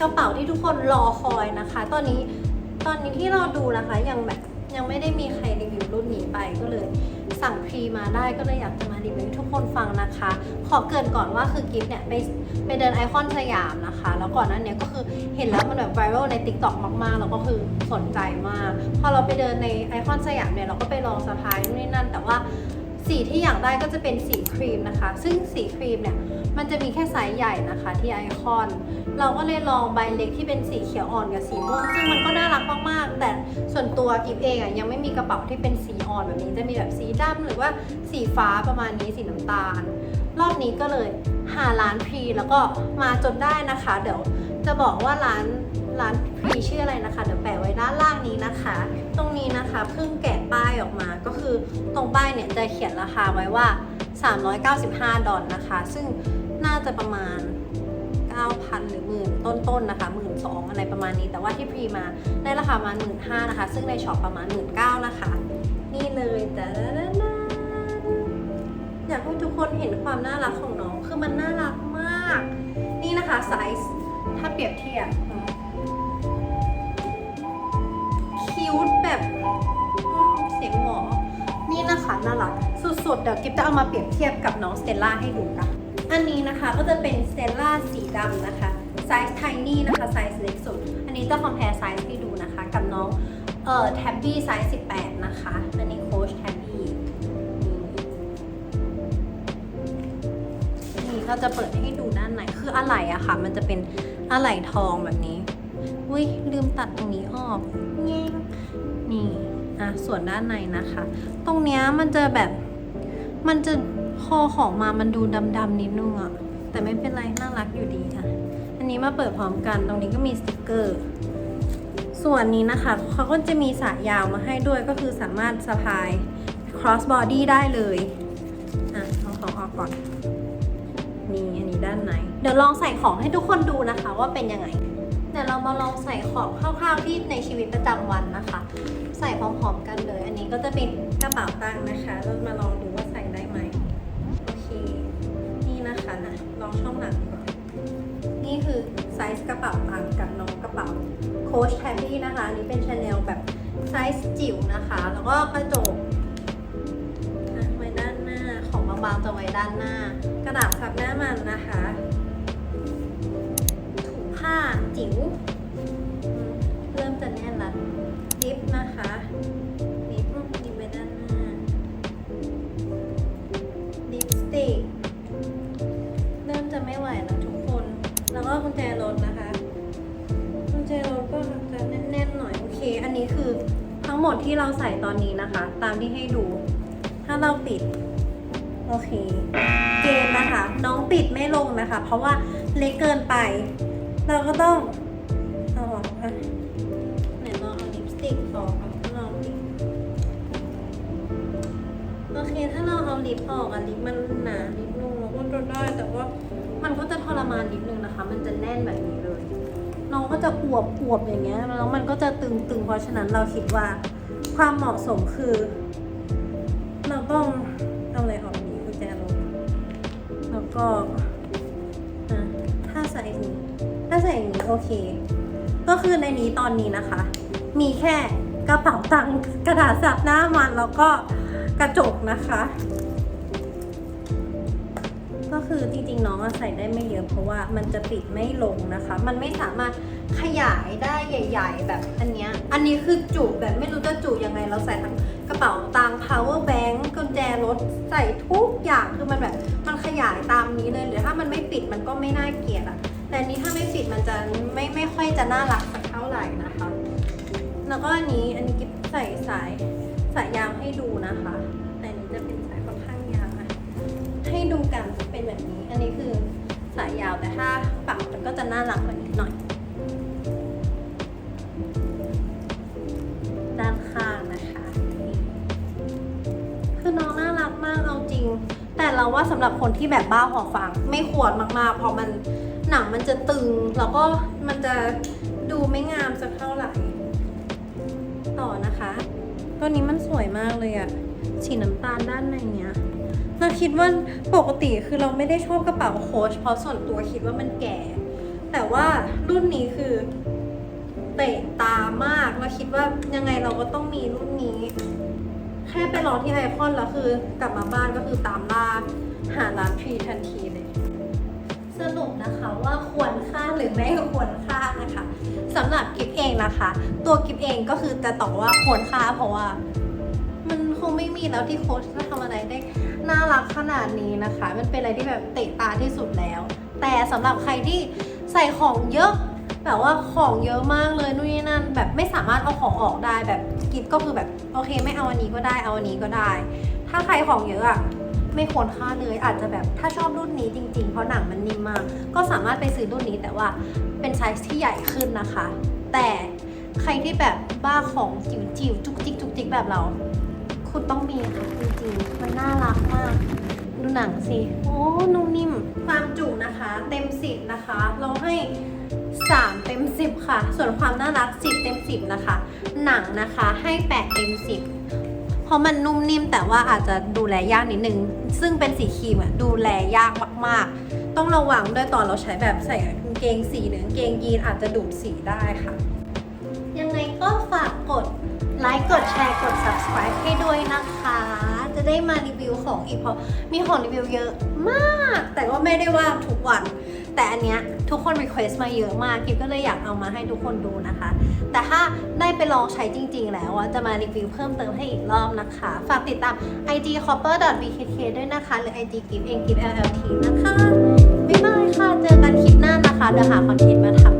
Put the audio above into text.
กระเป๋าที่ทุกคนรอคอยนะคะ ตอนนี้ตอนนี้ที่เราดูนะคะยังแบบยังไม่ได้มีใครรีวิวรุ่นนี้ไปก็เลย สั่งพรีมาได้ก็เลยอยากจะมารีวิวให้ทุกคนฟังนะคะ ขอเกินก่อนว่าคือกิฟเนี่ยไปไปเดินไอคอนสยามนะคะ แล้วก่อนหนั้นเนี่ยก็คือเห็นแล้วมันแบบไวรัลใน t ิ k t o k มากๆ แล้วก็คือสนใจมาก พอเราไปเดินในไอคอนสยามเนี่ยเราก็ไปลองสะพายนู่นนี่นั่น แต่ว่าสีที่อยากได้ก็จะเป็นสีครีมนะคะ ซึ่งสีครีมเนี่ย มันจะมีแค่ไซส์ใหญ่นะคะที่ไอคอน เราก็เลยลองใบเล็กที่เป็นสีเขียวอ่อนกับสีม่วงซึ่งมันก็น่ารักมากๆ แต่ส่วนตัวกิฟเองอะยังไม่มีกระเป๋าที่เป็นสีอ่อนแบบนี้จะมีแบบสีดำหรือว่าสีฟ้าประมาณนี้สีน้ำตาล รอบนี้ก็เลยหาร้านพรีแล้วก็มาจนได้นะคะ เดี๋ยวจะบอกว่าร้านร้านพรีชื่ออะไรนะคะเดี๋ยวแปะไว้ด้านล่างนี้นะคะ ตรงนี้นะคะเพิ่งแกะป้ายออกมาก็คือตรงป้ายเนี่ยจะเขียนราคาไว้ว่า 395 ดอลนะคะ ซึ่ง น่าจะประมาณ 9,000 หรือหมื่นต้นๆนะคะหมื่นสองอะไรประมาณนี้ แต่ว่าที่พรีมาได้ราคาประมาณหมื่นห้านะคะ ซึ่งในช็อปประมาณหมื่นเก้านะคะ นี่เลยแต่อยากให้ทุกคนเห็นความน่ารักของน้อง คือมันน่ารักมาก นี่นะคะไซส์ถ้าเปรียบเทียบคิวแบบเสียงหมอ นี่นะคะน่ารักสุดๆ เดี๋ยวกิฟจะเอามาเปรียบเทียบกับน้องสเตลล่าให้ดูกัน อันนี้นะคะก็จะเป็นสเตลล่าสีดำนะคะ ไซส์ไทนี่นะคะ ไซส์เล็กสุด อันนี้จะคอม p พ r e ไซส์ให้ดูนะคะ กับน้องเอ่อแท็บบี้ไซส์ 18 นะคะ อันนี้โค้ชแท็บบี้นี่ก็จะเปิดให้ดูด้านในคืออะไหล่อะค่ะ มันจะเป็นอะไหล่ทองแบบนี้อุ้ยลืมตัดตรงนี้ออกแง่นี่อะส่วนด้านในนะคะ ตรงเนี้ยมันจะแบบมันจะ คอของมามันดูดำๆนิดนึงอะแต่ไม่เป็นไรน่ารักอยู่ดีค่ะ อันนี้มาเปิดพร้อมกันตรงนี้ก็มีสติกเกอร์ ส่วนนี้นะคะเขาก็จะมีสายยาวมาให้ด้วยก็คือสามารถสะพาย cross body ได้เลยอะเอาของออกก่อนนี่อันนี้ด้านในเดี๋ยวลองใส่ของให้ทุกคนดูนะคะว่าเป็นยังไงเดี๋ยวเรามาลองใส่ของคร่าวๆที่ในชีวิตประจำวันนะคะ ใส่พร้อมๆกันเลย อันนี้ก็จะเป็นกระเป๋าตังค์นะคะเรามาลองดูว่าใส่ นี่นะคะนะลองช่องหลัง นี่คือไซส์กระเป๋าตังกับน้องกระเป๋าโคชแทบบี้นะคะอันนี้เป็นชาแนลแบบไซส์จิ๋วนะคะ แล้วก็กระจกอะไว้ด้านหน้าของบางๆจะไว้ด้านหน้า กระดาษซับหน้ามันนะคะ ถุงผ้าจิ๋ว ดที่เราใส่ตอนนี้นะคะ ตามที่ให้ดู ถ้าเราปิด โอเค เกณฑ์นะคะ น้องปิดไม่ลงนะคะ เพราะว่าเล็กเกินไป เราก็ต้องเอาออกอะไหนลองเอาลิปสติกออกเอาลองปิดโอเค ถ้าเราเอาลิปออกอะลิปมันหนานิดนึงเราก็จะได้แต่ว่ามันก็จะทรมานนิดนึงนะคะ มันจะแน่นแบบนี้เลยน้องก็จะอวบอวบอย่างเงี้ยแล้วมันก็จะตึงๆ เพราะฉะนั้นเราคิดว่า ความเหมาะสมคือ เราต้องเอาอะไรออกดีกุญแจรถแล้วก็อะถ้าใส่ถ้าใส่อย่างนี้โอเค ก็คือในนี้ตอนนี้นะคะ มีแค่กระเป๋าตังค์กระดาษสับหน้ามันแล้วก็กระจกนะคะ คือจริงๆน้องอใส่ได้ไม่เยอะเพราะว่ามันจะปิดไม่ลงนะคะ มันไม่สามารถขยายได้ใหญ่ ๆ แบบอันเนี้ย อันนี้คือจุแบบไม่รู้จะจุยังไงเราใส่ทั้งกระเป๋าตังค์ power bank กุญแจรถใส่ทุกอย่างคือมันแบบมันขยายตามนี้เลยหรือถ้ามันไม่ปิดมันก็ไม่น่าเกลียดอะแต่อันนี้ถ้าไม่ปิดมันจะไม่ไม่ค่อยจะน่ารักสักเท่าไหร่นะคะ แล้วก็อันนี้อันนี้กิ๊บใส่สายสายยางให้ดูนะคะ แต่อันนี้จะเป็นสายค่อนข้างยาวนะให้ดูกัน เป็นแบบนี้ อันนี้คือสายยาวแต่ถ้าปักมันก็จะน่ารักกว่านี้หน่อย ด้านข้างนะคะคือน้องน่ารักมากเอาจริง แต่เราว่าสำหรับคนที่แบบบ้าหอฟังไม่ควรมากๆ เพราะมันหนังมันจะตึง แล้วก็มันจะดูไม่งามสักเท่าไหร่ต่อนะคะ ตัวนี้มันสวยมากเลยอะสีน้ำตาลด้านในเนี้ย เราคิดว่าปกติคือเราไม่ได้ชอบกระเป๋าโค้ชเพราะส่วนตัวคิดว่ามันแก่ แต่ว่ารุ่นนี้คือเตะตามากแล้วคิดว่ายังไงเราก็ต้องมีรุ่นนี้ แค่ไปรอที่ไอคอนแล้วคือกลับมาบ้านก็คือตามล่าหาร้านพรีทันทีเลย สรุปนะคะว่าควรค่าหรือไม่ควรค่านะคะสำหรับกิฟเองนะคะ ตัวกิฟเองก็คือจะตอบว่าควรค่าเพราะว่า ไม่มีแล้วที่โค้ชจะทำอะไรได้น่ารักขนาดนี้นะคะ มันเป็นอะไรที่แบบเตะตาที่สุดแล้ว แต่สำหรับใครที่ใส่ของเยอะแบบว่าของเยอะมากเลยนู่นนี่นั่น แบบไม่สามารถเอาของออกได้แบบกิฟก็คือแบบโอเคไม่เอาอันนี้ก็ได้เอาอันนี้ก็ได้ ถ้าใครของเยอะอะไม่ควรค่าเลยอาจจะแบบถ้าชอบรุ่นนี้จริงๆ เพราะหนังมันนิ่มมาก ก็สามารถไปซื้อรุ่นนี้แต่ว่าเป็นไซส์ที่ใหญ่ขึ้นนะคะ แต่ใครที่แบบบ้าของจิ๋วจิ๋วๆจุกจิกจุกจิกแบบเรา คุณต้องมีค่ะจริงๆ มันน่ารักมาก ดูหนังสิ โอ้นุ่มนิ่ม ความจุนะคะ เต็ม10นะคะ เราให้ 3 เต็ม 10 ค่ะ ส่วนความน่ารัก 10 เต็ม 10 นะคะ หนังนะคะให้ 8 เต็ม 10 เพราะมันนุ่มนิ่มแต่ว่าอาจจะดูแลยากนิดนึง ซึ่งเป็นสีครีมอะดูแลยากมากๆ ต้องระวังด้วยตอนเราใช้แบบใส่กางเกงสีหรือกางเกงยีนอาจจะดูดสีได้ค่ะ ยังไงก็ฝากกด ไลค์กดแชร์กด subscribe ให้ด้วยนะคะ จะได้มารีวิวของอีกเพราะมีของรีวิวเยอะมาก แต่ก็ไม่ได้ว่าทุกวัน แต่อันเนี้ยทุกคน request มาเยอะมากกิฟก็เลยอยากเอามาให้ทุกคนดูนะคะ แต่ถ้าได้ไปลองใช้จริง ๆ แล้วอะจะมารีวิวเพิ่มเติมให้อีกรอบนะคะ ฝากติดตาม ig copper bkk ด้วยนะคะ หรือ ig กิฟเองกิฟ llt นะคะบ๊ายบายค่ะเจอกันคลิปหน้านะคะเดี๋ยวหาคอนเทนต์มาทำ